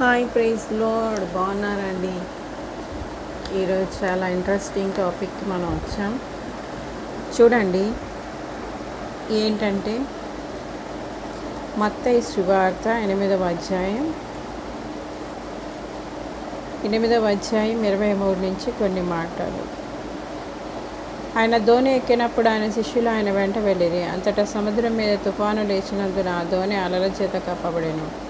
Hi praise load బాగున్నారండి? ఈరోజు చాలా ఇంట్రెస్టింగ్ టాపిక్కి మనం వచ్చాం. చూడండి ఏంటంటే మత్తయి శుభార్త ఎనిమిదవ అధ్యాయం. ఎనిమిదవ అధ్యాయం ఇరవై మూడు నుంచి కొన్ని మాటలు. ఆయన ధోని ఎక్కినప్పుడు ఆయన శిష్యులు ఆయన వెంట వెళ్ళిరి. అంతటా సముద్రం మీద తుఫాను లేచినందున ఆ ధోని అలల చేత కప్పబడేను.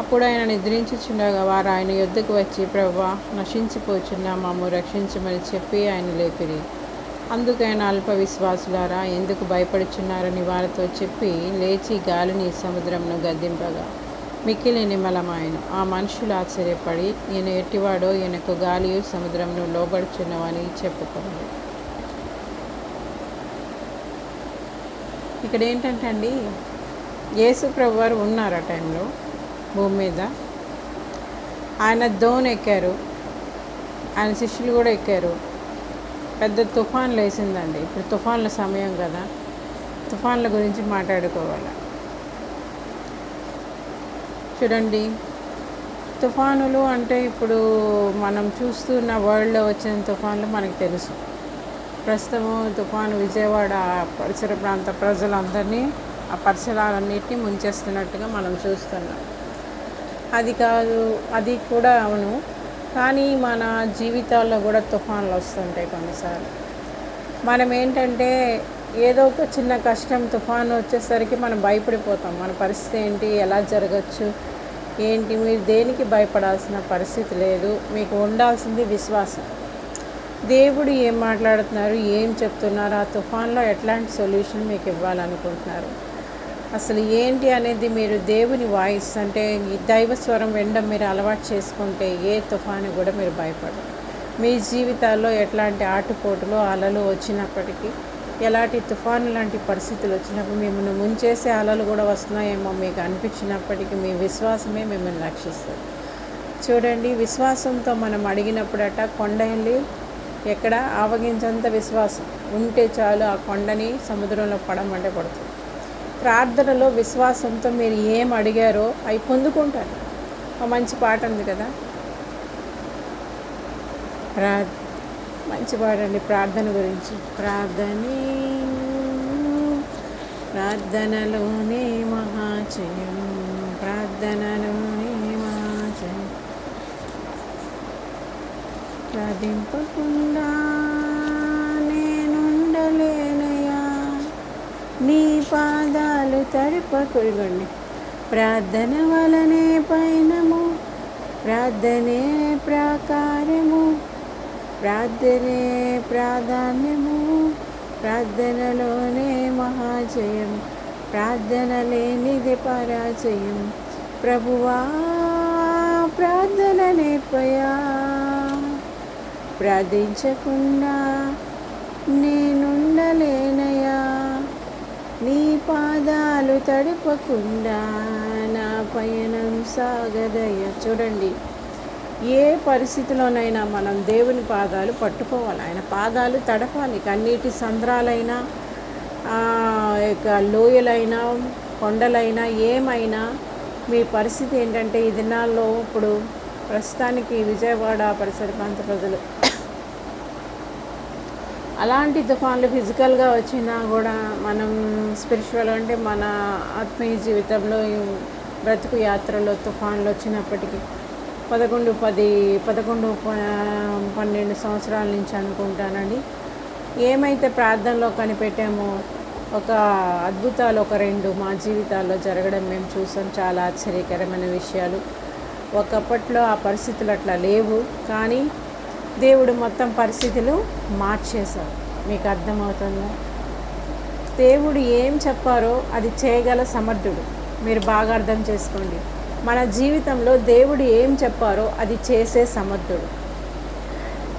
అప్పుడు ఆయన నిద్రించుచుండగా వారు ఆయన యుద్ధకు వచ్చి ప్రభా నశించిపోచున్నా మాము రక్షించమని చెప్పి ఆయన లేపిరి. అందుకైన అల్ప విశ్వాసులారా ఎందుకు భయపడుచున్నారని వారితో చెప్పి లేచి గాలిని సముద్రంను గద్దింపగా మిక్కిలి నిమ్మలమాయను ఆ మనుషులు ఆశ్చర్యపడి ఈయన ఎట్టివాడో ఈయనకు గాలియు సముద్రంను లోబడుచున్నవని చెప్పుకున్నారు ఇక్కడ ఏంటంటే అండి యేసు ప్రభు వారు ఉన్నారు ఆ టైంలో? భూమి మీద. ఆయన దోన్ ఎక్కారు. ఆయన శిష్యులు కూడా ఎక్కారు. పెద్ద తుఫాన్లు వేసిందండి. ఇప్పుడు తుఫాన్ల సమయం కదా. తుఫాన్ల గురించి మాట్లాడుకోవాలి. చూడండి. తుఫానులు అంటే ఇప్పుడు మనం చూస్తున్న వరల్డ్లో వచ్చిన తుఫాన్లు మనకు తెలుసు. ప్రస్తుతము తుఫాను విజయవాడ పరిసర ప్రాంత ప్రజలందరినీ ఆ పరిసరాలన్నింటినీ ముంచేస్తున్నట్టుగా మనం చూస్తున్నాం. అది కాదు అది కూడా అవును. కానీ మన జీవితాల్లో కూడా తుఫాన్లు వస్తుంటాయి కొన్నిసార్లు. మనం ఏంటంటే ఏదో ఒక చిన్న కష్టం తుఫాను వచ్చేసరికి మనం భయపడిపోతాం. మన పరిస్థితి ఏంటి ఎలా జరగచ్చు ఏంటి మీరు దేనికి భయపడాల్సిన పరిస్థితి లేదు. మీకు ఉండాల్సింది విశ్వాసం. దేవుడు ఏం మాట్లాడుతున్నారు ఏం చెప్తున్నారు ఆ తుఫాన్లో ఎట్లాంటి సొల్యూషన్ మీకు ఇవ్వాలనుకుంటున్నారు? అసలు ఏంటి అనేది మీరు దేవుని వాయిస్ అంటే ఈ దైవ స్వరం వినడం మీరు అలవాటు చేసుకుంటే ఏ తుఫాను కూడా మీరు భయపడరు. మీ జీవితాల్లో ఎట్లాంటి ఆటుపోటులు అలలు వచ్చినప్పటికీ ఎలాంటి తుఫాను లాంటి పరిస్థితులు వచ్చినప్పుడు మిమ్మల్ని ముంచేసే అలలు కూడా వస్తున్నాయేమో మీకు అనిపించినప్పటికీ మీ విశ్వాసమే మిమ్మల్ని రక్షిస్తుంది. చూడండి విశ్వాసంతో మనం అడిగినప్పుడట కొండ వెళ్ళి ఎక్కడ ఆవగించంత విశ్వాసం. ఉంటే చాలు ఆ కొండని సముద్రంలో పడమంటే పడుతుంది. ప్రార్థనలో విశ్వాసంతో మీరు ఏం అడిగారో అవి పొందుకుంటారు. ఒక మంచి పాట ఉంది కదా? ప్రా మంచి పాట అండి ప్రార్థన గురించి. ప్రార్థనే ప్రార్థనలోనే మహాచయం. ప్రార్థనలోనే మహాచయం. ప్రార్థింపకుండా నీ పాదాలు తడిపకురుగండి ప్రార్థన వలనే పైనము ప్రార్థనే ప్రాకారము ప్రార్థనే ప్రాధాన్యము ప్రార్థనలోనే మహాజయం ప్రార్థన లేనిది పరాజయం. ప్రభువా ప్రార్థన నేర్పయా ప్రార్థించకుండా నేనుండలేనయా పాదాలు తడపకుండా నా పయనం సాగదయ్య. చూడండి ఏ పరిస్థితిలోనైనా మనం దేవుని పాదాలు పట్టుకోవాలి. ఆయన పాదాలు తడపాలి. కన్నీటి సంద్రాలైనా యొక్క లోయలైనా కొండలైనా ఏమైనా మీ పరిస్థితి ఏంటంటే ఈ దినాల్లో ఇప్పుడు ప్రస్తుతానికి విజయవాడ పరిసర ప్రాంత ప్రజలు అలాంటి తుఫాన్లు ఫిజికల్గా వచ్చినా కూడా మనం స్పిరిచువల్ అంటే మన ఆత్మీయ జీవితంలో బ్రతుకు యాత్రలో తుఫాన్లు వచ్చినప్పటికీ పదకొండు పది పదకొండు పన్నెండు సంవత్సరాల నుంచి అనుకుంటానండి. ఏమైతే ప్రార్థనలో కనిపెట్టామో ఒక అద్భుతాలు ఒక రెండు మా జీవితాల్లో జరగడం మేము చూసాం. చాలా ఆశ్చర్యకరమైన విషయాలు. ఒకప్పట్లో ఆ పరిస్థితులు అట్లా లేవు. కానీ దేవుడు మొత్తం పరిస్థితులు మార్చేశారు మీకు అర్థమవుతుందా? దేవుడు ఏం చెప్పారో అది చేయగల సమర్థుడు. మీరు బాగా అర్థం చేసుకోండి. మన జీవితంలో దేవుడు ఏం చెప్పారో అది చేసే సమర్థుడు.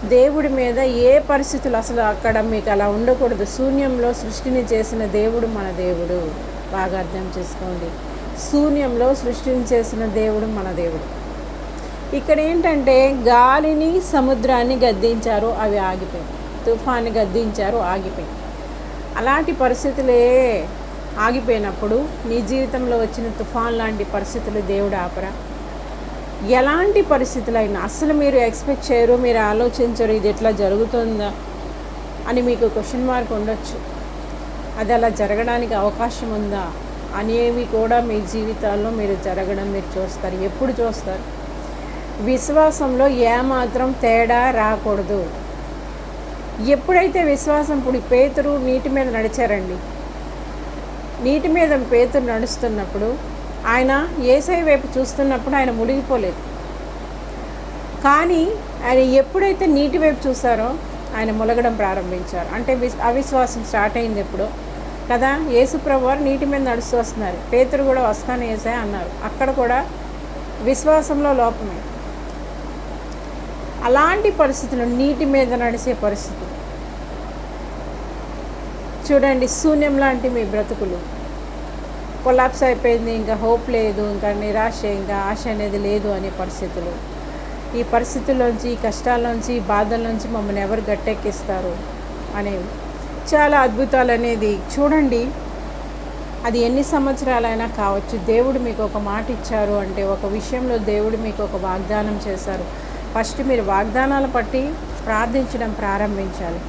దేవుడి మీద ఏ పరిస్థితులు అసలు అక్కడ మీకు అలా ఉండకూడదు. శూన్యంలో సృష్టిని చేసిన దేవుడు మన దేవుడు. బాగా అర్థం చేసుకోండి. శూన్యంలో సృష్టిని చేసిన దేవుడు మన దేవుడు. ఇక్కడ ఏంటంటే గాలిని సముద్రాన్ని గద్దించారు అవి ఆగిపోయాయి. తుఫాన్ని గద్దించారు ఆగిపోయాయి. అలాంటి పరిస్థితులే ఆగిపోయినప్పుడు నీ జీవితంలో వచ్చిన తుఫాన్ లాంటి పరిస్థితులు దేవుడు ఆపరా? ఎలాంటి పరిస్థితులైనా అసలు మీరు ఎక్స్పెక్ట్ చేయరు మీరు ఆలోచించరు ఇది ఎట్లా జరుగుతుందా అని మీకు క్వశ్చన్ మార్క్ ఉండొచ్చు. అది అలా జరగడానికి అవకాశం ఉందా అనేవి కూడా మీ జీవితాల్లో మీరు జరగడం మీరు చూస్తారు ఎప్పుడు చూస్తారు? విశ్వాసంలో ఏమాత్రం తేడా రాకూడదు. ఎప్పుడైతే విశ్వాసం ఇప్పుడు పేతురు నీటి మీద నడిచారండి నీటి మీద పేతురు నడుస్తున్నప్పుడు ఆయన ఏసై వైపు చూస్తున్నప్పుడు ఆయన మునిగిపోలేదు. కానీ ఆయన ఎప్పుడైతే నీటి వైపు చూసారో ఆయన ములగడం ప్రారంభించారు. అంటే విస్ అవిశ్వాసం స్టార్ట్ అయింది ఎప్పుడు కదా యేసుప్రభు వారు నీటి మీద నడుస్తూ వస్తున్నారు. పేతురు కూడా వస్తాను ఏసే అన్నారు. అక్కడ కూడా విశ్వాసంలో లోపమే. అలాంటి పరిస్థితులు నీటి మీద నడిచే పరిస్థితులు. చూడండి శూన్యం లాంటి మీ బ్రతుకులు. కొలాప్స్ అయిపోయింది ఇంకా హోప్ లేదు ఇంకా నిరాశ ఇంకా ఆశ అనేది లేదు అనే పరిస్థితులు. ఈ పరిస్థితుల్లోంచి ఈ కష్టాల్లోంచి ఈ బాధల నుంచి మమ్మల్ని ఎవరు గట్టెక్కిస్తారు అనేవి చాలా అద్భుతాలు అనేది చూడండి. అది ఎన్ని సంవత్సరాలైనా కావచ్చు. దేవుడు మీకు ఒక మాట ఇచ్చారు అంటే ఒక విషయంలో దేవుడు మీకు ఒక వాగ్దానం చేశారు. ఫస్ట్ మీరు వాగ్దానాలు పట్టి ప్రార్థించడం ప్రారంభించాలి.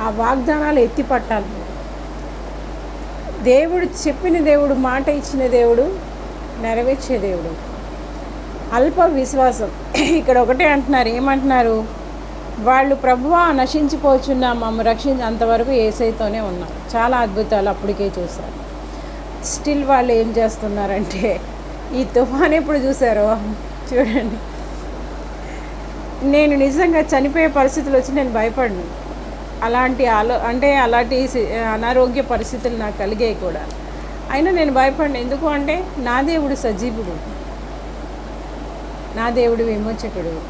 ఆ వాగ్దానాలు ఎత్తిపట్టాలి దేవుడు చెప్పిన దేవుడు మాట ఇచ్చిన దేవుడు నెరవేర్చే దేవుడు. అల్ప విశ్వాసం. ఇక్కడ ఒకటే అంటున్నారు ఏమంటున్నారు? వాళ్ళు ప్రభువా నశించిపోచున్నా మమ్మ రక్షించి అంతవరకు ఏసైతోనే ఉన్నారు చాలా అద్భుతాలు అప్పటికే చూశారు. స్టిల్ వాళ్ళు ఏం చేస్తున్నారంటే ఈ తుఫాన్ ఎప్పుడు చూసారో చూడండి. నేను నిజంగా చనిపోయే పరిస్థితులు వచ్చి నేను భయపడను. అలాంటి ఆలో అంటే అలాంటి సి- అనారోగ్య పరిస్థితులు నాకు కలిగాయి కూడా. అయినా నేను భయపడను. ఎందుకు అంటే నా దేవుడు సజీవుడు. నా దేవుడు విమోచకుడు.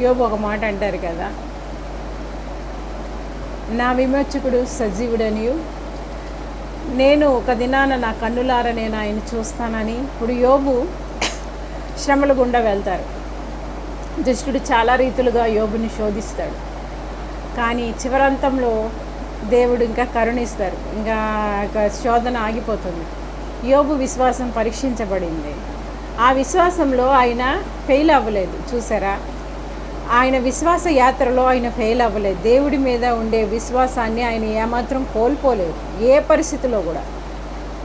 యోబు ఒక మాట అంటారు కదా. నా విమోచకుడు సజీవుడనియు. నేను ఒక దినాన నా కన్నులార నేను ఆయన చూస్తానని. ఇప్పుడు యోబు శ్రమల గుండా వెళ్తారు. దుష్టుడు చాలా రీతులుగా యోగుని శోధిస్తాడు. కానీ చివరంతంలో దేవుడు ఇంకా కరుణిస్తారు. ఇంకా శోధన ఆగిపోతుంది. యోగు విశ్వాసం పరీక్షించబడింది. ఆ విశ్వాసంలో ఆయన ఫెయిల్ అవ్వలేదు. చూసారా? ఆయన విశ్వాస యాత్రలో ఆయన ఫెయిల్ అవ్వలేదు. దేవుడి మీద ఉండే విశ్వాసాన్ని ఆయన ఏమాత్రం కోల్పోలేదు. ఏ పరిస్థితిలో కూడా.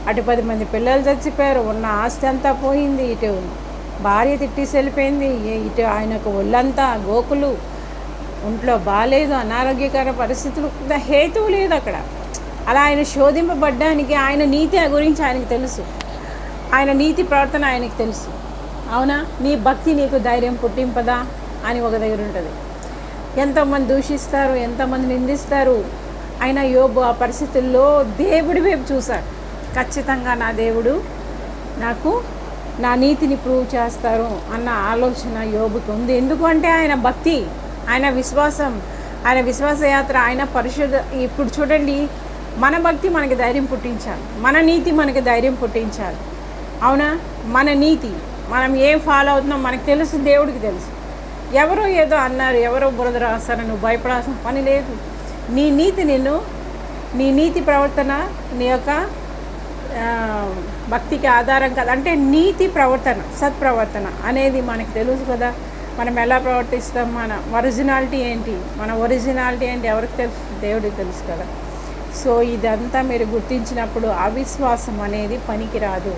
అటు పది మంది పిల్లలు చచ్చిపోయారు. ఉన్న ఆస్తి అంతా పోయింది. ఇటే ఉంది భార్య తిట్టేసి వెళ్ళిపోయింది. ఇటు ఆయనకు ఒళ్ళంతా గోకులు. ఒంట్లో బాగాలేదు అనారోగ్యకర పరిస్థితులు హేతువు లేదు అక్కడ. అలా ఆయన శోధింపబడ్డానికి ఆయన నీతి గురించి ఆయనకు తెలుసు. ఆయన నీతి ప్రవర్తన ఆయనకు తెలుసు. అవునా? నీ భక్తి నీకు ధైర్యం పుట్టింపదా? అని ఒక దగ్గర ఉంటుంది. ఎంతోమంది దూషిస్తారు ఎంతమంది నిందిస్తారు. అయినా యోబు ఆ పరిస్థితుల్లో దేవుడి వైపు చూశాడు. ఖచ్చితంగా నా దేవుడు నాకు నా నీతిని ప్రూవ్ చేస్తారు అన్న ఆలోచన యోబుకి ఉంది. ఎందుకంటే ఆయన భక్తి ఆయన విశ్వాసం ఆయన విశ్వాసయాత్ర ఆయన పరిశుద్ధ ఇప్పుడు చూడండి మన భక్తి మనకి ధైర్యం పుట్టించాలి. మన నీతి మనకి ధైర్యం పుట్టించాలి. అవునా? మన నీతి. మనం ఏం ఫాలో అవుతున్నాం మనకు తెలుసు దేవుడికి తెలుసు. ఎవరో ఏదో అన్నారు ఎవరో బురద రాస్తారు నువ్వు భయపడాల్సిన పని లేదు. నీ నీతి నిన్ను నీ నీతి ప్రవర్తన నీ యొక్క భక్తికి ఆధారం కదా. అంటే నీతి ప్రవర్తన సత్ప్రవర్తన అనేది మనకు తెలుసు కదా. మనం ఎలా ప్రవర్తిస్తాం? మన ఒరిజినాలిటీ ఏంటి? మన ఒరిజినాలిటీ ఏంటి? ఎవరికి తెలుసు? దేవుడికి తెలుసు కదా. సో ఇదంతా మీరు గుర్తించినప్పుడు అవిశ్వాసం అనేది పనికిరాదు.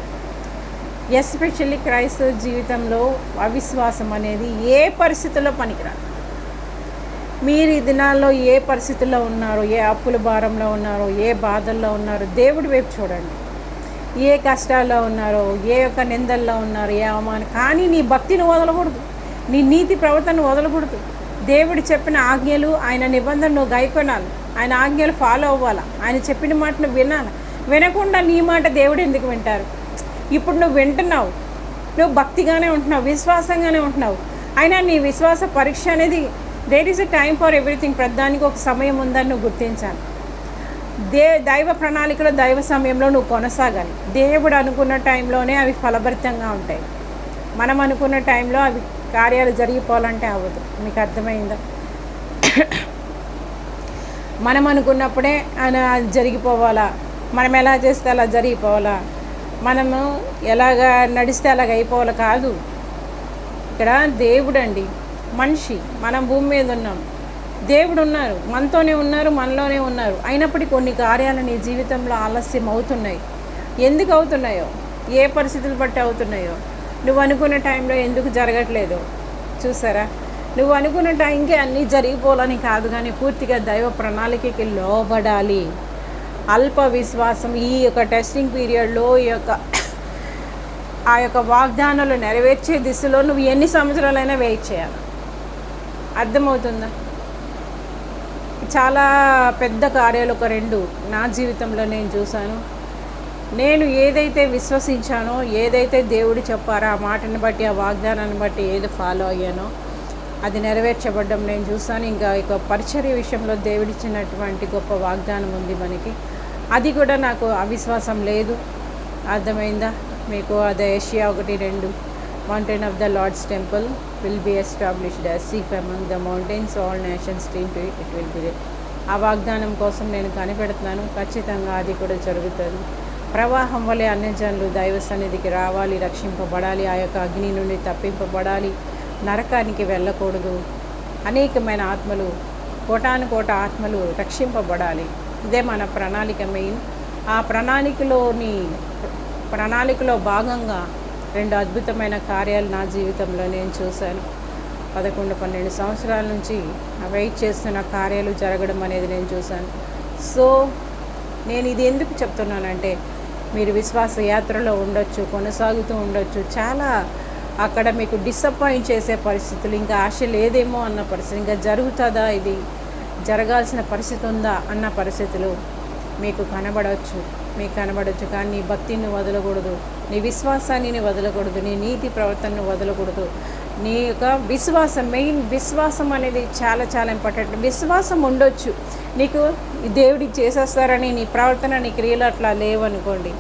ఎస్పెషల్లీ క్రైస్తవ జీవితంలో అవిశ్వాసం అనేది ఏ పరిస్థితుల్లో పనికిరాదు. మీరు ఈ దినాల్లో ఏ పరిస్థితుల్లో ఉన్నారో ఏ అప్పుల భారంలో ఉన్నారో ఏ బాధల్లో ఉన్నారో దేవుడి వైపు చూడండి. ఏ కష్టాల్లో ఉన్నారో ఏ యొక్క నిందల్లో ఉన్నారో ఏ అవమానం కానీ నీ భక్తిని వదలకూడదు. నీ నీతి ప్రవర్తన వదలకూడదు. దేవుడు చెప్పిన ఆజ్ఞలు ఆయన నిబంధన నువ్వు గైకొనాలి. ఆయన ఆజ్ఞలు ఫాలో అవ్వాలి? ఆయన చెప్పిన మాటను వినాలి? వినకుండా నీ మాట దేవుడు ఎందుకు వింటారు? ఇప్పుడు నువ్వు వింటున్నావు. నువ్వు భక్తిగానే ఉంటున్నావు విశ్వాసంగానే ఉంటున్నావు. అయినా నీ విశ్వాస పరీక్ష అనేది there is a time for everything ప్రతిదానికి ఒక సమయం ఉందని నువ్వు గుర్తించాలి. దే దైవ ప్రణాళికలో దైవ సమయంలో నువ్వు కొనసాగాలి. దేవుడు అనుకున్న టైంలోనే అవి ఫలభరితంగా ఉంటాయి. మనం అనుకున్న టైంలో అవి కార్యాలు జరిగిపోవాలంటే అవ్వదు. మీకు అర్థమైందా? మనం అనుకున్నప్పుడే ఆయన అది జరిగిపోవాలా? మనం ఎలా చేస్తే అలా జరిగిపోవాలా? మనము ఎలాగా నడిస్తే అలాగ అయిపోవాలి కాదు. ఇక్కడ దేవుడు అండి మనిషి. మనం భూమి మీద ఉన్నాం. దేవుడు ఉన్నారు మనతోనే ఉన్నారు మనలోనే ఉన్నారు. అయినప్పటికీ కొన్ని కార్యాలు నీ జీవితంలో ఆలస్యం అవుతున్నాయి. ఎందుకు అవుతున్నాయో? ఏ పరిస్థితులు బట్టి అవుతున్నాయో? నువ్వు అనుకున్న టైంలో ఎందుకు జరగట్లేదు? చూసారా? నువ్వు అనుకున్న టైంకి అన్నీ జరిగిపోవాలని కాదు కానీ పూర్తిగా దైవ ప్రణాళికకి లోబడాలి. అల్ప విశ్వాసం ఈ యొక్క టెస్టింగ్ పీరియడ్లో ఈ యొక్క ఆ యొక్క వాగ్దానాలు నెరవేర్చే దిశలో నువ్వు ఎన్ని సంవత్సరాలైనా వెయిట్ చేయాలి. అర్థమవుతుందా? చాలా పెద్ద కార్యాలు ఒక రెండు నా జీవితంలో నేను చూశాను. నేను ఏదైతే విశ్వసించానో ఏదైతే దేవుడు చెప్పారో ఆ మాటని బట్టి ఆ వాగ్దానాన్ని బట్టి ఏది ఫాలో అయ్యానో అది నెరవేర్చబడ్డం నేను చూస్తాను ఇంకా ఇక పరిచర్య విషయంలో దేవుడిచ్చినటువంటి గొప్ప వాగ్దానం ఉంది మనకి. అది కూడా నాకు అవిశ్వాసం లేదు. అర్థమైందా? మీకు అదే ఏషియా ఒకటి రెండు. Mountain of the lord's temple will be established as chief among the mountains all nations stream to it will be ఆ వాగ్దానం కోసం నేను కనిపెడుతున్నాను. ఖచ్చితంగా అది కూడా జరుగుతుంది. ప్రవాహం వలె అన్ని జనులు దైవ సన్నిధికి రావాలి రక్షింపబడాలి ఆ యొక్క అగ్ని నుండి తప్పింపబడాలి నరకానికి వెళ్ళకూడదు. అనేకమైన ఆత్మలు కోటాను కోట ఆత్మలు రక్షింపబడాలి. ఇదే మన ప్రణాళిక మెయిన్. ఆ ప్రణాళికలోని ప్రణాళికలో భాగంగా రెండు అద్భుతమైన కార్యాలు నా జీవితంలో నేను చూశాను. పదకొండు పన్నెండు సంవత్సరాల నుంచి వెయిట్ చేస్తున్న కార్యాలు జరగడం అనేది నేను చూశాను. సో నేను ఇది ఎందుకు చెప్తున్నానంటే మీరు విశ్వాస యాత్రలో ఉండొచ్చు కొనసాగుతూ ఉండొచ్చు. చాలా అక్కడ మీకు డిసప్పాయింట్ చేసే పరిస్థితులు ఇంకా ఆశ లేదేమో అన్న పరిస్థితి ఇంకా జరుగుతుందా ఇది? జరగాల్సిన పరిస్థితి ఉందా అన్న పరిస్థితులు మీకు కనబడవచ్చు మీకు కనబడవచ్చు కానీ భక్తిని వదలకూడదు. నీ విశ్వాసాన్ని నీ వదలకూడదు నీ నీతి ప్రవర్తనను వదలకూడదు. నీ యొక్క విశ్వాసం మెయిన్ విశ్వాసం అనేది చాలా చాలా ఇంపార్టెంట్. విశ్వాసం ఉండొచ్చు. నీకు దేవుడికి చేసేస్తారని నీ ప్రవర్తన నీ క్రియలు అట్లా లేవనుకోండి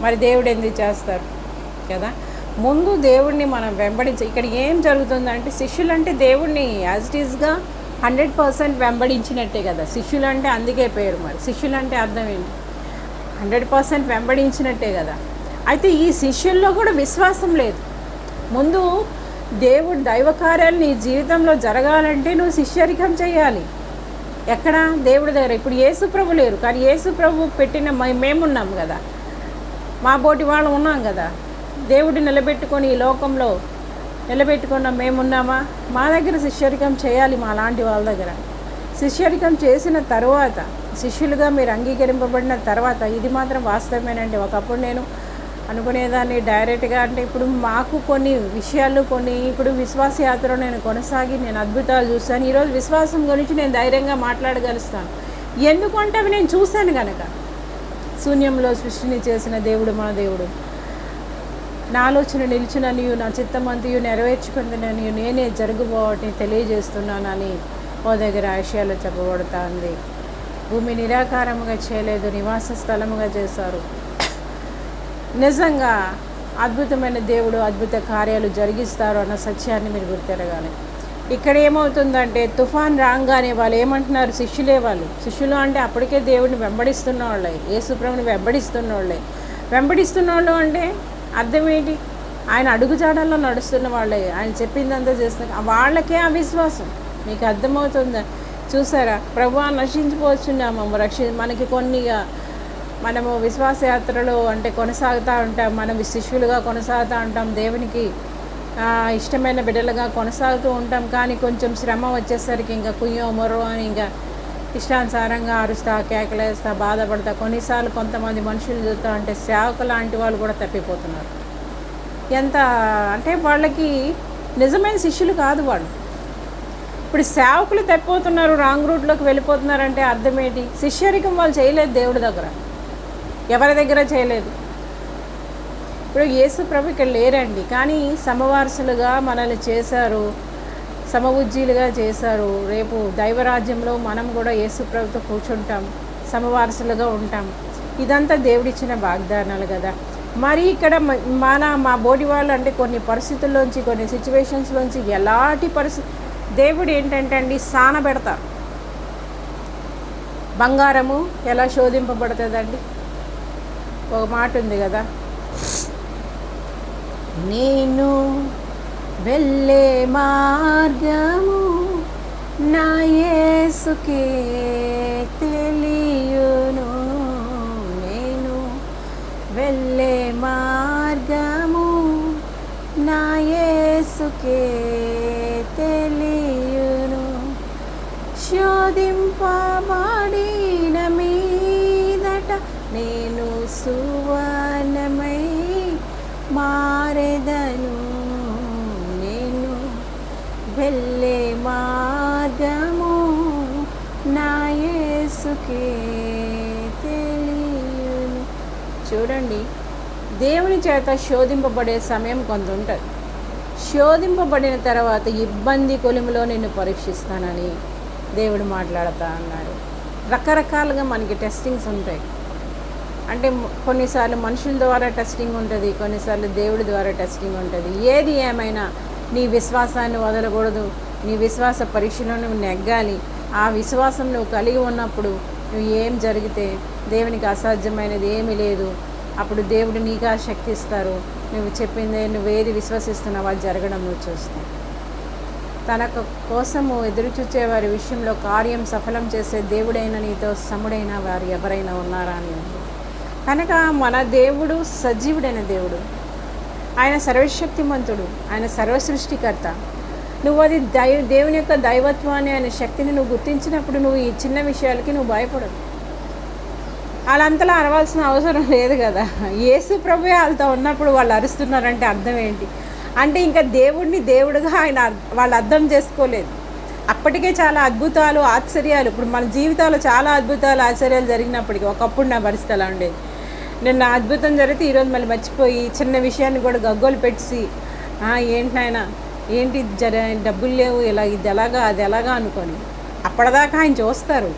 మరి దేవుడు ఎందుకు చేస్తారు? కదా? ముందు దేవుడిని మనం వెంబడించ ఇక్కడ ఏం జరుగుతుందంటే శిష్యులు అంటే దేవుడిని యాజ్ ఇట్ ఈస్గా హండ్రెడ్ పర్సెంట్ వెంబడించినట్టే కదా. శిష్యులు అంటే అందుకే పేరు మరి. శిష్యులు అంటే అర్థం ఏంటి? హండ్రెడ్ పర్సెంట్ వెంబడించినట్టే కదా. అయితే ఈ శిష్యుల్లో కూడా విశ్వాసం లేదు. ముందు దేవుడు దైవ కార్యాలు నీ జీవితంలో జరగాలంటే నువ్వు శిష్యరికం చేయాలి. ఎక్కడ? దేవుడి దగ్గర. ఇప్పుడు యేసు ప్రభు లేరు. కానీ యేసు ప్రభు పెట్టిన మేమున్నాం కదా. మా బోటి వాళ్ళు ఉన్నాం కదా. దేవుడు నిలబెట్టుకొని ఈ లోకంలో నిలబెట్టుకున్న మేమున్నామా? మా దగ్గర శిష్యరికం చేయాలి మా లాంటి వాళ్ళ దగ్గర. శిష్యరికం చేసిన తర్వాత శిష్యులుగా మీరు అంగీకరింపబడిన తర్వాత ఇది మాత్రం వాస్తవమేనండి. ఒకప్పుడు నేను అనుకునేదాన్ని డైరెక్ట్గా. అంటే ఇప్పుడు మాకు కొన్ని విషయాలు కొన్ని ఇప్పుడు విశ్వాస యాత్ర నేను కొనసాగి నేను అద్భుతాలు చూస్తాను. ఈరోజు విశ్వాసం గురించి నేను ధైర్యంగా మాట్లాడగలుస్తాను. ఎందుకంటే అవి నేను చూశాను కనుక శూన్యంలో సృష్టిని చేసిన దేవుడు మన దేవుడు. నా ఆలోచన నిలిచిననియు నా చిత్తమంతియు నెరవేర్చుకుంటున్ననియు నేనే జరుగుబోవటిని తెలియజేస్తున్నానని ఓ దగ్గర ఆశయాలు చెప్పబడుతుంది. భూమి నిరాకారముగా చేయలేదు నివాస స్థలముగా చేశారు. నిజంగా అద్భుతమైన దేవుడు అద్భుత కార్యాలు జరిగిస్తారు అన్న సత్యాన్ని మీరు గుర్తెరగాలి. ఇక్కడ ఏమవుతుందంటే తుఫాన్ రాగానే వాళ్ళు ఏమంటున్నారు? శిష్యులే వాళ్ళు. శిష్యులు అంటే అప్పటికే దేవుడిని వెంబడిస్తున్న వాళ్ళే. యేసుప్రభుని వెంబడిస్తున్న వాళ్ళే. వెంబడిస్తున్న వాళ్ళు అంటే అర్థం ఏంటి? ఆయన అడుగుజాడల్లో నడుస్తున్న వాళ్ళే. ఆయన చెప్పిందంతా చేస్తున్న వాళ్ళకే అవిశ్వాసం మీకు అర్థమవుతుందా? చూసారా? ప్రభు నశించిపోతున్నాము రక్షి మనకి కొన్ని మనము విశ్వాసయాత్రలో అంటే కొనసాగుతూ ఉంటాం మనం శిష్యులుగా కొనసాగుతూ ఉంటాం దేవునికి ఇష్టమైన బిడ్డలుగా కొనసాగుతూ ఉంటాం. కానీ కొంచెం శ్రమ వచ్చేసరికి ఇంకా కుయ్యో మొర్రో అని ఇంకా ఇష్టానుసారంగా అరుస్తా కేకలేస్తా బాధపడతా. కొన్నిసార్లు కొంతమంది మనుషులు చూస్తా అంటే సేవకు లాంటి వాళ్ళు కూడా తప్పిపోతున్నారు. ఎంత అంటే వాళ్ళకి నిజమైన శిష్యులు కాదు వాళ్ళు. ఇప్పుడు సేవకులు తప్పిపోతున్నారు రాంగ్ రూట్లోకి వెళ్ళిపోతున్నారంటే అర్థం ఏంటి? శిష్యరికం వాళ్ళు చేయలేదు దేవుడి దగ్గర. ఎవరి దగ్గర చేయలేదు. ఇప్పుడు యేసు ప్రభు ఇక్కడ లేరండి. కానీ సమవారసులుగా మనల్ని చేశారు. సమబుజ్జీలుగా చేశారు. రేపు దైవరాజ్యంలో మనం కూడా యేసు ప్రభుతో కూర్చుంటాం. సమవారసులుగా ఉంటాం. ఇదంతా దేవుడిచ్చిన వాగ్దానాలు కదా. మరి ఇక్కడ మన మా బోటి వాళ్ళు అంటే కొన్ని పరిస్థితుల్లోంచి కొన్ని సిచ్యువేషన్స్లోంచి ఎలాంటి పరిస్థితి దేవుడు ఏంటంటే అండి సాన పెడతారు. బంగారము ఎలా శోధింపబడుతుందండి? ఒక మాట ఉంది కదా. నేను వెళ్ళే మార్గము నా యేసుకే తెలియును. నేను వెళ్ళే మార్గము నా యేసుకే తెలియును. శోధింపమా సువర్ణమై మారెదను నేను వెళ్ళే మార్గము నా యేసుకే తెలియను. చూడండి దేవుని చేత శోధింపబడే సమయం కొంత ఉంటుంది శోధింపబడిన తర్వాత ఇబ్బంది కొలిమిలో నిన్ను పరీక్షిస్తానని దేవుడు మాట్లాడుతా అన్నాడు. రకరకాలుగా మనకి టెస్టింగ్స్ ఉంటాయి. అంటే కొన్నిసార్లు మనుషుల ద్వారా టెస్టింగ్ ఉంటుంది కొన్నిసార్లు దేవుడి ద్వారా టెస్టింగ్ ఉంటుంది. ఏది ఏమైనా నీ విశ్వాసాన్ని వదలకూడదు నీ విశ్వాస పరీక్షలో నువ్వు నెగ్గాలి. ఆ విశ్వాసం నువ్వు కలిగి ఉన్నప్పుడు నువ్వు ఏం జరిగితే దేవునికి అసాధ్యమైనది ఏమీ లేదు. అప్పుడు దేవుడు నీకు ఆ శక్తి ఇస్తారు. నువ్వు చెప్పిందే నువ్వు ఏది విశ్వసిస్తున్నావో అది జరగడం నువ్వు చూస్తావు. తన కోసము ఎదురుచూచేవారి వారి విషయంలో కార్యం సఫలం చేసే దేవుడైన నీతో సముడైన వారు ఎవరైనా ఉన్నారా అని ఉంది. కనుక మన దేవుడు సజీవుడైన దేవుడు. ఆయన సర్వశక్తిమంతుడు ఆయన సర్వసృష్టికర్త. నువ్వు అది దై దేవుని యొక్క దైవత్వాన్ని ఆయన శక్తిని నువ్వు గుర్తించినప్పుడు నువ్వు ఈ చిన్న విషయాలకి నువ్వు భయపడదు వాళ్ళంతలా అరవాల్సిన అవసరం లేదు కదా. యేసు ప్రభు వాళ్ళతో ఉన్నప్పుడు వాళ్ళు అరుస్తున్నారంటే అర్థం ఏంటి? అంటే ఇంకా దేవుడిని దేవుడుగా ఆయన వాళ్ళు అర్థం చేసుకోలేదు. అప్పటికే చాలా అద్భుతాలు ఆశ్చర్యాలు. ఇప్పుడు మన జీవితాల్లో చాలా అద్భుతాలు ఆశ్చర్యాలు జరిగినప్పటికీ ఒకప్పుడు నా పరిస్థితి అలా ఉండేది. నిన్న అద్భుతం జరిగితే ఈరోజు మళ్ళీ మర్చిపోయి చిన్న విషయాన్ని కూడా గగ్గోలు పెట్టి ఏంటి నాయన ఏంటి జర డబ్బులు లేవు ఇలా ఇది ఎలాగా అది ఎలాగా అనుకొని. అప్పటిదాకా ఆయన చూస్తారు.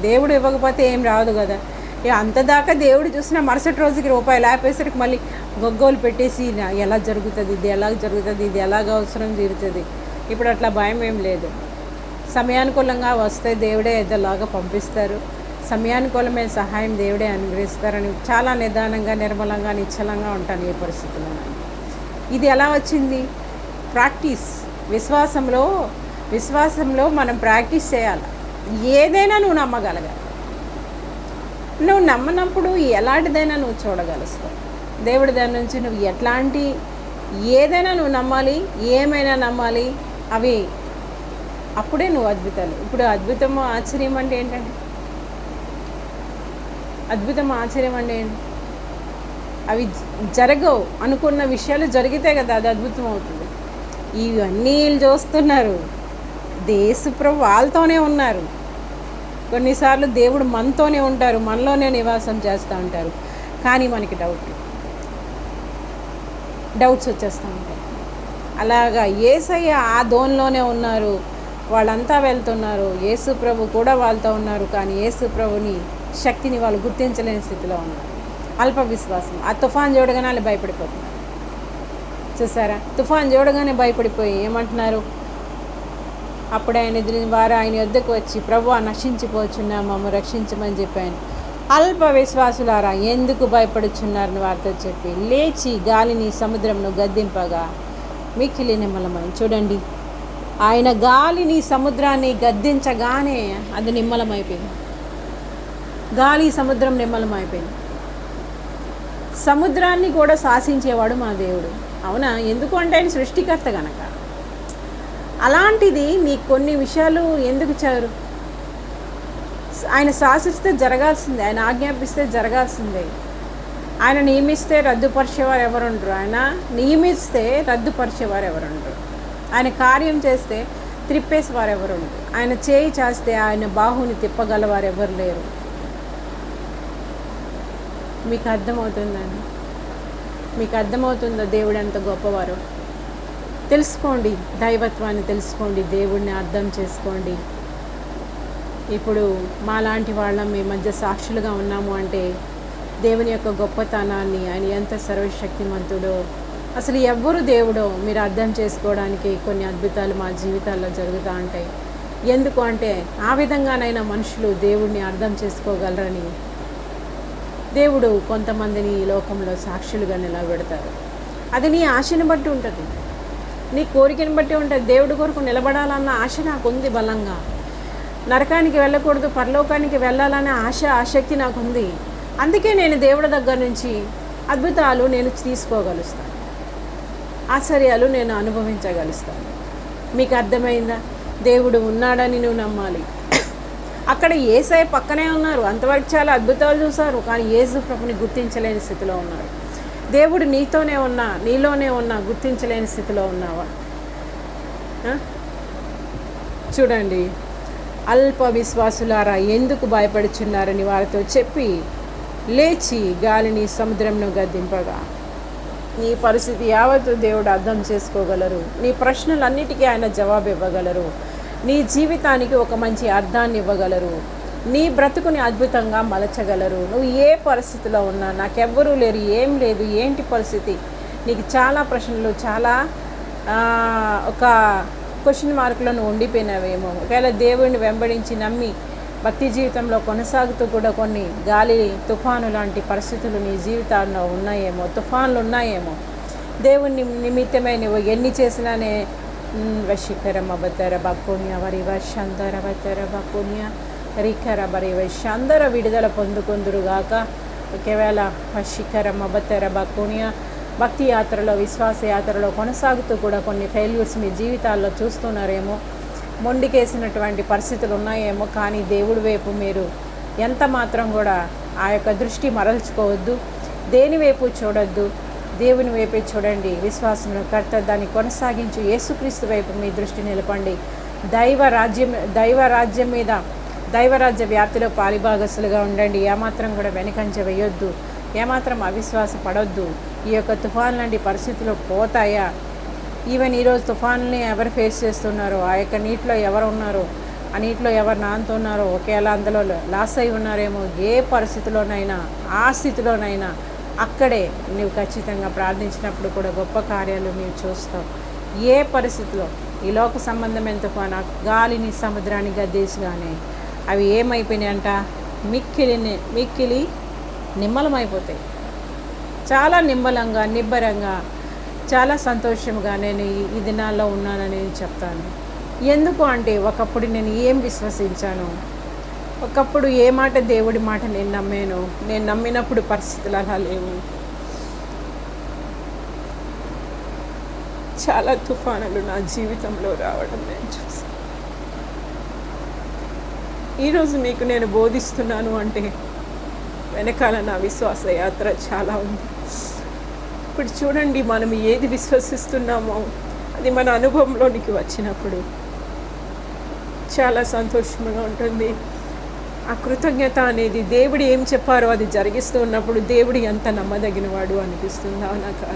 దేవుడు ఇవ్వకపోతే ఏం రాదు కదా. ఇక అంతదాకా దేవుడు చూసిన మరుసటి రోజుకి రూపాయి లేపేసరికి మళ్ళీ గొగ్గోలు పెట్టేసి ఎలా జరుగుతుంది ఇది ఎలా జరుగుతుంది ఇది ఎలాగ అవసరం తీరుతుంది? ఇప్పుడు అట్లా భయం ఏం లేదు. సమయానుకూలంగా వస్తే దేవుడే ఎద్దలాగా పంపిస్తారు. సమయానుకూలమైన సహాయం దేవుడే అనుగ్రహిస్తారని చాలా నిదానంగా నిర్మలంగా నిశ్చలంగా ఉంటాను ఏ పరిస్థితుల్లో. ఇది ఎలా వచ్చింది? ప్రాక్టీస్. విశ్వాసంలో విశ్వాసంలో మనం ప్రాక్టీస్ చేయాలి. ఏదైనా నువ్వు నమ్మగలగాలి. నువ్వు నమ్మనప్పుడు ఎలాంటిదైనా నువ్వు చూడగలుస్తావు. దేవుడి దాని నుంచి నువ్వు ఎట్లాంటి ఏదైనా నువ్వు నమ్మాలి ఏమైనా నమ్మాలి అవి అప్పుడే నువ్వు అద్భుతాలు. ఇప్పుడు అద్భుతము ఆశ్చర్యం అంటే ఏంటంటే అద్భుతం ఆశ్చర్యం అండి. అవి జరగవు. అనుకున్న విషయాలు జరిగితే కదా అది అద్భుతం అవుతుంది. ఇవన్నీ వీళ్ళు చూస్తున్నారు. దేశప్రభు వాళ్ళతోనే ఉన్నారు. కొన్నిసార్లు దేవుడు మనతోనే ఉంటారు. మనలోనే నివాసం చేస్తూ ఉంటారు. కానీ మనకి డౌట్ డౌట్స్ వచ్చేస్తూ ఉంటాయి. అలాగా ఏసయ్య ఆ దోన్లోనే ఉన్నారు. వాళ్ళంతా వెళ్తున్నారు. యేసు ప్రభు కూడా వాళ్ళతో ఉన్నారు. కానీ యేసు ప్రభుని శక్తిని వాళ్ళు గుర్తించలేని స్థితిలో ఉన్నారు. అల్ప విశ్వాసం ఆ తుఫాన్ చూడగానే వాళ్ళు భయపడిపోతున్నారు. చూసారా? తుఫాన్ చూడగానే భయపడిపోయి ఏమంటున్నారు? అప్పుడు ఆయన ఎదురు వారు ఆయన వద్దకు వచ్చి ప్రభు నశించిపోచున్నా మమ్మ రక్షించమని చెప్పాను. అల్ప విశ్వాసులారా ఎందుకు భయపడుచున్నారని వారితో చెప్పి లేచి గాలిని సముద్రంను గద్దింపగా మిక్కిలి నిమ్మలమని చూడండి. ఆయన గాలిని సముద్రాన్ని గద్దించగానే అది నిమ్మలమైపోయింది. గాలి సముద్రం నిమ్మలమైపోయింది. సముద్రాన్ని కూడా శాసించేవాడు మా దేవుడు. అవునా? ఎందుకు అంటే ఆయన సృష్టికర్త గనక. అలాంటిది నీకు కొన్ని విషయాలు ఎందుకు చారు ఆయన శాసిస్తే జరగాల్సిందే ఆయన ఆజ్ఞాపిస్తే జరగాల్సిందే. ఆయన నియమిస్తే రద్దుపరిచేవారు ఎవరు ఉండరు ఆయన నియమిస్తే రద్దుపరిచేవారు ఎవరు ఉండరు ఆయన కార్యం చేస్తే త్రిప్పేసేవారు ఎవరు ఉండరు ఆయన చేయి చేస్తే ఆయన బాహుని తిప్పగలవారు ఎవరు లేరు? మీకు అర్థమవుతుందండి మీకు అర్థమవుతుందా దేవుడు ఎంత గొప్పవారు? తెలుసుకోండి దైవత్వాన్ని తెలుసుకోండి దేవుడిని అర్థం చేసుకోండి. ఇప్పుడు మాలాంటి వాళ్ళం మీ మధ్య సాక్షులుగా ఉన్నాము అంటే దేవుని యొక్క గొప్పతనాన్ని ఆయన ఎంత సర్వశక్తిమంతుడో అసలు ఎవ్వరు దేవుడో మీరు అర్థం చేసుకోవడానికి కొన్ని అద్భుతాలు మా జీవితాల్లో జరుగుతూ ఉంటాయి. ఎందుకు అంటే ఆ విధంగానైనా మనుషులు దేవుడిని అర్థం చేసుకోగలరని దేవుడు కొంతమందిని ఈ లోకంలో సాక్షులుగా నిలబెడతారు అది నీ ఆశని బట్టి ఉంటుంది. నీ కోరికను బట్టి ఉంటుంది. దేవుడి కొరకు నిలబడాలన్న ఆశ నాకు ఉంది బలంగా. నరకానికి వెళ్ళకూడదు పరలోకానికి వెళ్ళాలనే ఆశ ఆసక్తి నాకు ఉంది అందుకే నేను దేవుడి దగ్గర నుంచి అద్భుతాలు నేను తీసుకోగలుస్తాను. ఆశ్చర్యాలు నేను అనుభవించగలుస్తాను. మీకు అర్థమైందా? దేవుడు ఉన్నాడని నువ్వు నమ్మాలి. అక్కడ ఏసఐ పక్కనే ఉన్నారు. అంతవరకు చాలా అద్భుతాలు చూశారు. కానీ ఏసు ప్రభుని గుర్తించలేని స్థితిలో ఉన్నారు. దేవుడు నీతోనే ఉన్నా నీలోనే ఉన్నా గుర్తించలేని స్థితిలో ఉన్నావా? చూడండి. అల్ప విశ్వాసులారా ఎందుకు భయపడుచున్నారని వారితో చెప్పి లేచి గాలిని సముద్రంను గద్దింపగా. నీ పరిస్థితి యావత్తు దేవుడు అర్థం చేసుకోగలరు. నీ ప్రశ్నలన్నిటికీ ఆయన జవాబు ఇవ్వగలరు నీ జీవితానికి ఒక మంచి అర్థాన్ని ఇవ్వగలరు. నీ బ్రతుకుని అద్భుతంగా మలచగలరు. నువ్వు ఏ పరిస్థితిలో ఉన్నా నాకెవ్వరూ లేరు ఏం లేదు ఏంటి పరిస్థితి? నీకు చాలా ప్రశ్నలు చాలా ఒక క్వశ్చన్ మార్కులో నువ్వు ఉండిపోయినావేమో. ఒకవేళ దేవుడిని వెంబడించి నమ్మి భక్తి జీవితంలో కొనసాగుతూ కూడా కొన్ని గాలి తుఫాను లాంటి పరిస్థితులు నీ జీవితాల్లో ఉన్నాయేమో తుఫాన్లు ఉన్నాయేమో. దేవుని నిమిత్తమే నువ్వు ఎన్ని చేసినానే వశిఖర మబతర బక్కున్య వరి వర్షంతర బతర బక్కున్య రిఖర బరి వర్షందర విడుదల పొందుకొందురుగాక ఒకవేళ వశిఖర మబతర బక్కున్య భక్తి యాత్రలో విశ్వాస యాత్రలో కొనసాగుతూ కూడా కొన్ని ఫెయిల్యూర్స్ మీ జీవితాల్లో చూస్తున్నారేమో మొండికేసినటువంటి పరిస్థితులు ఉన్నాయేమో కానీ దేవుడి వైపు మీరు ఎంత మాత్రం కూడా ఆ యొక్క దృష్టి మరల్చుకోవద్దు. దేని వైపు చూడొద్దు. దేవుని వైపే చూడండి విశ్వాసంలో కర్త దాన్ని కొనసాగించు. యేసుక్రీస్తు వైపు మీ దృష్టి నిలపండి. దైవ రాజ్యం దైవ రాజ్యం మీద దైవరాజ్య వ్యాప్తిలో పాలిభాగస్తులుగా ఉండండి. ఏమాత్రం కూడా వెనకంజ వేయొద్దు. ఏమాత్రం అవిశ్వాస పడొద్దు. ఈ యొక్క తుఫాన్ లాంటి పరిస్థితులు పోతాయా? ఈవెన్ ఈరోజు తుఫాన్ని ఎవరు ఫేస్ చేస్తున్నారో? ఆ యొక్క నీటిలో ఎవరు ఉన్నారో? ఆ నీటిలో ఎవరు నానుతున్నారో ఒకేలా అందులో లాస్ అయి ఉన్నారేమో? ఏ పరిస్థితిలోనైనా ఆ స్థితిలోనైనా అక్కడే నీవు ఖచ్చితంగా ప్రార్థించినప్పుడు కూడా గొప్ప కార్యాలు నీవు చూస్తావు. ఏ పరిస్థితిలో ఈ లోక సంబంధమైన తుఫాను గాలిని సముద్రాన్ని గద్దేసిగానే అవి ఏమైపోయినాయంట? మిక్కిలి మిక్కిలి నిమ్మలమైపోతాయి. చాలా నిమ్మలంగా నిబ్బరంగా చాలా సంతోషంగా నేను ఈ- ఈ దినాల్లో ఉన్నానని నేను చెప్తాను. ఎందుకు అంటే ఒకప్పుడు నేను ఏం విశ్వసించాను? ఒకప్పుడు ఏ మాట దేవుడి మాట నేను నమ్మాను? నేను నమ్మినప్పుడు పరిస్థితులు అలా లేవు. చాలా తుఫానులు నా జీవితంలో రావడం నేను చూసాను ఈరోజు మీకు నేను బోధిస్తున్నాను అంటే వెనకాల నా విశ్వాస యాత్ర చాలా ఉంది. ఇప్పుడు చూడండి మనం ఏది విశ్వసిస్తున్నామో అది మన అనుభవంలోనికి వచ్చినప్పుడు చాలా సంతోషంగా ఉంటుంది. ఆ కృతజ్ఞత అనేది దేవుడు ఏం చెప్పారో అది జరిగిస్తూ ఉన్నప్పుడు దేవుడు ఎంత నమ్మదగినవాడు అనిపిస్తుంది? నాకు